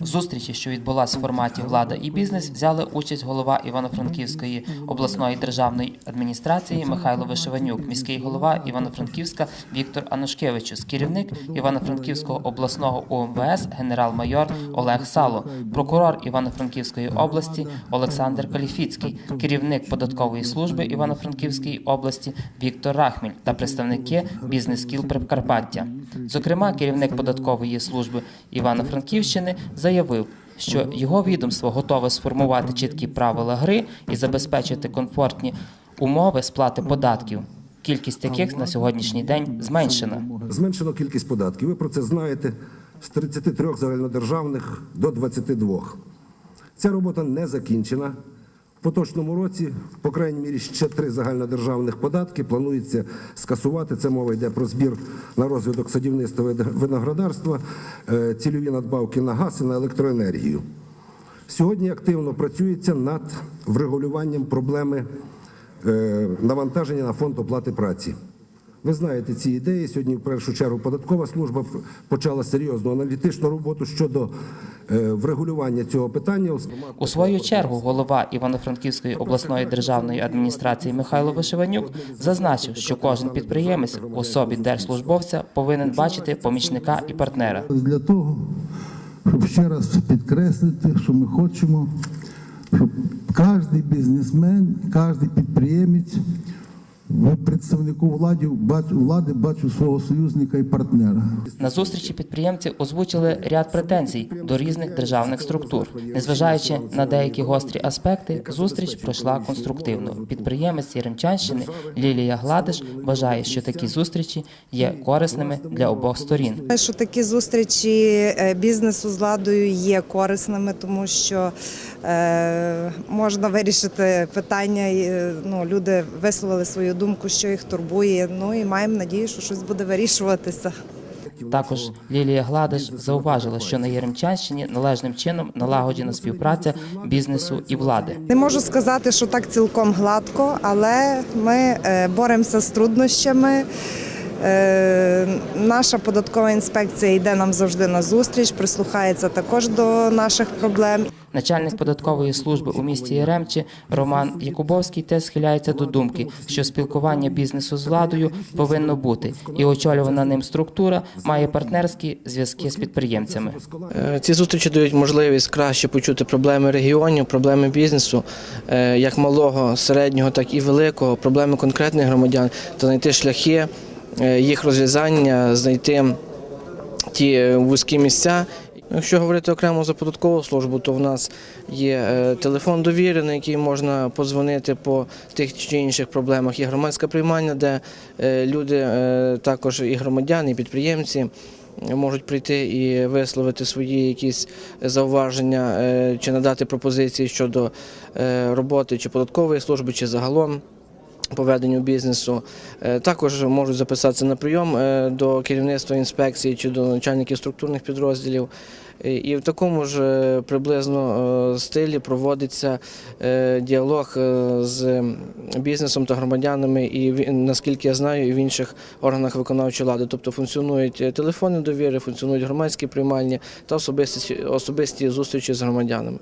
Зустрічі, що відбулася в форматі влада і бізнес, взяли участь голова Івано-Франківської обласної державної адміністрації Михайло Вишиванюк, міський голова Івано-Франківська Віктор Анушкевичус, керівник Івано-Франківського обласного УМВС генерал-майор Олег Сало, прокурор Івано-Франківської області Олександр Каліфіцький, керівник податкової служби Івано-Франківської області Віктор Рахміль та представники бізнес-кіл Прикарпаття. Зокрема, керівник податкової служби Івано-Франківщини заявив, що його відомство готове сформувати чіткі правила гри і забезпечити комфортні умови сплати податків. Кількість яких на сьогоднішній день зменшена. Зменшено кількість податків. Ви про це знаєте з 33 загальнодержавних до 22. Ця робота не закінчена. Поточному році, по крайній мірі, ще три загальнодержавних податки планується скасувати. Це мова йде про збір на розвиток садівництва виноградарства, е, цільові надбавки на газ і на електроенергію. Сьогодні активно працюється над врегулюванням проблеми е, навантаження на фонд оплати праці. Ви знаєте ці ідеї. Сьогодні, в першу чергу, податкова служба почала серйозну аналітичну роботу щодо е, врегулювання цього питання. У свою чергу голова Івано-Франківської обласної державної адміністрації Михайло Вишиванюк зазначив, що кожен підприємець в особі держслужбовця повинен бачити помічника і партнера. для того, щоб ще раз підкреслити, що ми хочемо, щоб кожен бізнесмен, кожен підприємець в представнику влади, бачу- влади бачив свого союзника і партнера. На зустрічі підприємці озвучили ряд претензій до різних державних структур. Незважаючи на деякі гострі аспекти, зустріч пройшла конструктивно. Підприємець Яремчанщини Лілія Гладиш вважає, що такі зустрічі є корисними для обох сторін. Що такі зустрічі е, бізнесу з владою є корисними, тому що е, можна вирішити питання. е, Ну, люди висловили свою думку, що їх турбує. Ну і маємо надію, що щось буде вирішуватися. Також Лілія Гладиш зауважила, що на Яремчанщині належним чином налагоджена співпраця бізнесу і влади. Не можу сказати, що так цілком гладко, але ми е, боремося з труднощами. Е, Наша податкова інспекція йде нам завжди на зустріч, прислухається також до наших проблем. Начальник податкової служби у місті Яремчі Роман Якубовський теж схиляється до думки, що спілкування бізнесу з владою повинно бути, і очолювана ним структура має партнерські зв'язки з підприємцями. Е, Ці зустрічі дають можливість краще почути проблеми регіонів, проблеми бізнесу, е, як малого, середнього, так і великого, проблеми конкретних громадян та знайти шляхи їх розв'язання, знайти ті е, вузькі місця. Якщо говорити окремо за податкову службу, то в нас є е, телефон довіри, на який можна подзвонити по тих чи інших проблемах. Є громадське приймання, де е, люди, е, також і громадяни, і підприємці можуть прийти і висловити свої якісь зауваження е, чи надати пропозиції щодо е, роботи чи податкової служби, чи загалом. По веденню бізнесу Е, також можуть записатися на прийом е, до керівництва інспекції чи до начальників структурних підрозділів. Е, І в такому ж приблизно стилі проводиться діалог з бізнесом та громадянами, і наскільки я знаю, і в інших органах виконавчої влади. Тобто функціонують телефони довіри, функціонують громадські приймальні та особисті, особисті зустрічі з громадянами.